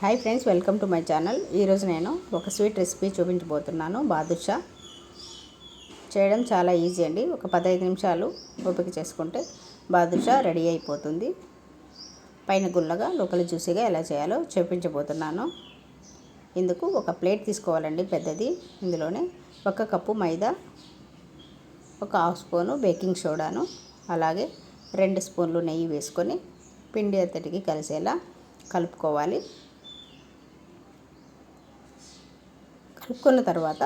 Hi friends welcome to my channel ఈరోజు నేను ఒక స్వీట్ రెసిపీ చూపించబోతున్నాను బాదుషా. చేయడం చాలా ఈజీ అండి. ఒక పదహైదు నిమిషాలు ఓపిక చేసుకుంటే బాదుషా రెడీ అయిపోతుంది. పైన గుల్లగా లోపల జ్యూసీగా ఎలా చేయాలో చూపించబోతున్నాను. ఇందుకు ఒక ప్లేట్ తీసుకోవాలండి పెద్దది. ఇందులోనే ఒక కప్పు మైదా ఒక హాఫ్ స్పూను బేకింగ్ సోడాను అలాగే రెండు స్పూన్లు నెయ్యి వేసుకొని పిండి అంతటికి కలిసేలా కలుపుకోవాలి. కలుపుకున్న తర్వాత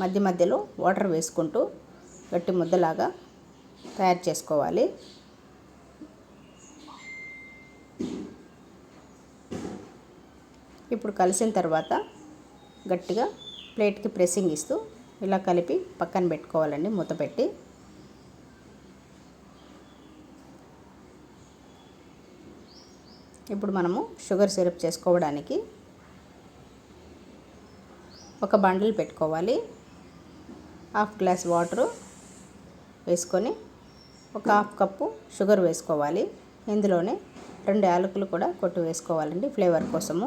మధ్య మధ్యలో వాటర్ వేసుకుంటూ గట్టి ముద్దలాగా తయారు చేసుకోవాలి. ఇప్పుడు కలిసిన తర్వాత గట్టిగా ప్లేట్కి ప్రెస్సింగ్ ఇస్తూ ఇలా కలిపి పక్కన పెట్టుకోవాలండి మూత పెట్టి. ఇప్పుడు మనము షుగర్ సిరప్ చేసుకోవడానికి ఒక బండిల్ పెట్టుకోవాలి. హాఫ్ గ్లాస్ వాటరు వేసుకొని ఒక హాఫ్ కప్పు షుగర్ వేసుకోవాలి. ఇందులోనే రెండు యాలకులు కూడా కొట్టు వేసుకోవాలండి ఫ్లేవర్ కోసము.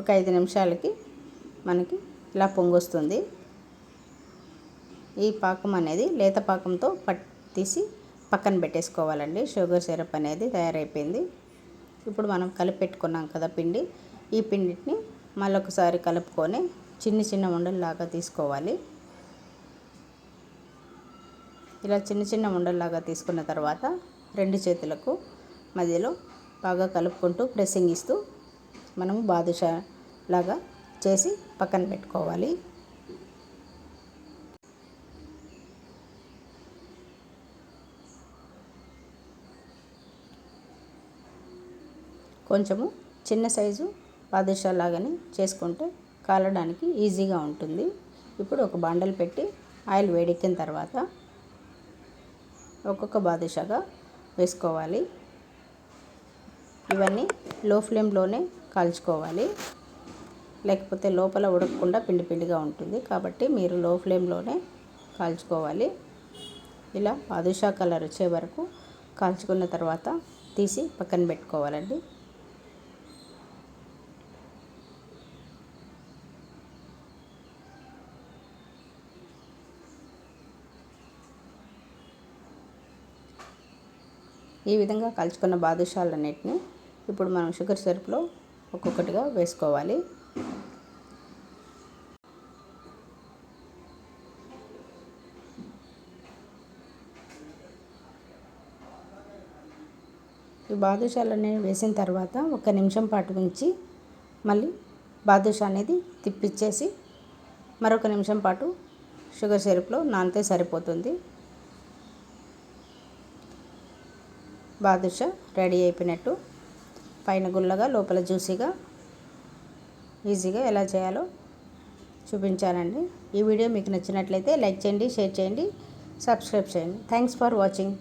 ఒక ఐదు నిమిషాలకి మనకి ఇలా పొంగొస్తుంది. ఈ పాకం అనేది లేత పాకంతో పట్ తీసి పక్కన పెట్టేసుకోవాలండి. షుగర్ సిరప్ అనేది తయారైపోయింది. ఇప్పుడు మనం కలిపి పెట్టుకున్నాం కదా పిండి. ఈ పిండిని మళ్ళొకసారి కలుపుకొని చిన్న చిన్న ఉండల్లాగా తీసుకోవాలి. ఇలా చిన్న చిన్న ఉండల్లాగా తీసుకున్న తర్వాత రెండు చేతులకు మధ్యలో బాగా కలుపుకుంటూ ప్రెస్సింగ్ ఇస్తూ మనము బాదుషా లాగా చేసి పక్కన పెట్టుకోవాలి. కొంచెము చిన్న సైజు బాదుషా లాగానే చేసుకుంటే కాలడానికి ఈజీగా ఉంటుంది. ఇప్పుడు ఒక బండలు పెట్టి ఆయిల్ వేడెక్కిన తర్వాత ఒక్కొక్క బాదుషాగా వేసుకోవాలి. ఇవన్నీ లో ఫ్లేమ్లోనే కాల్చుకోవాలి. లేకపోతే లోపల ఉడకకుండా పిండి పిండిగా ఉంటుంది. కాబట్టి మీరు లో ఫ్లేమ్లోనే కాల్చుకోవాలి. ఇలా బాదుషా కలర్ వచ్చే వరకు కాల్చుకున్న తర్వాత తీసి పక్కన పెట్టుకోవాలండి. ఈ విధంగా కలుచుకున్న బాదుషాలన్నిటిని ఇప్పుడు మనం షుగర్ సిరప్లో ఒక్కొక్కటిగా వేసుకోవాలి. ఈ బాదుషాలన్నీ వేసిన తర్వాత ఒక నిమిషం పాటు ఉంచి మళ్ళీ బాదుషా అనేది తిప్పిచ్చేసి మరొక నిమిషం పాటు షుగర్ సిరప్లో నానితే సరిపోతుంది. బాదుషా రెడీ అయిపోయినట్టు. పైన గుల్లగా లోపల జ్యూసీగా ఈజీగా ఎలా చేయాలో చూపించానండి ఈ వీడియో మీకు నచ్చినట్లయితే లైక్ చేయండి షేర్ చేయండి సబ్స్క్రైబ్ చేయండి. Thanks for watching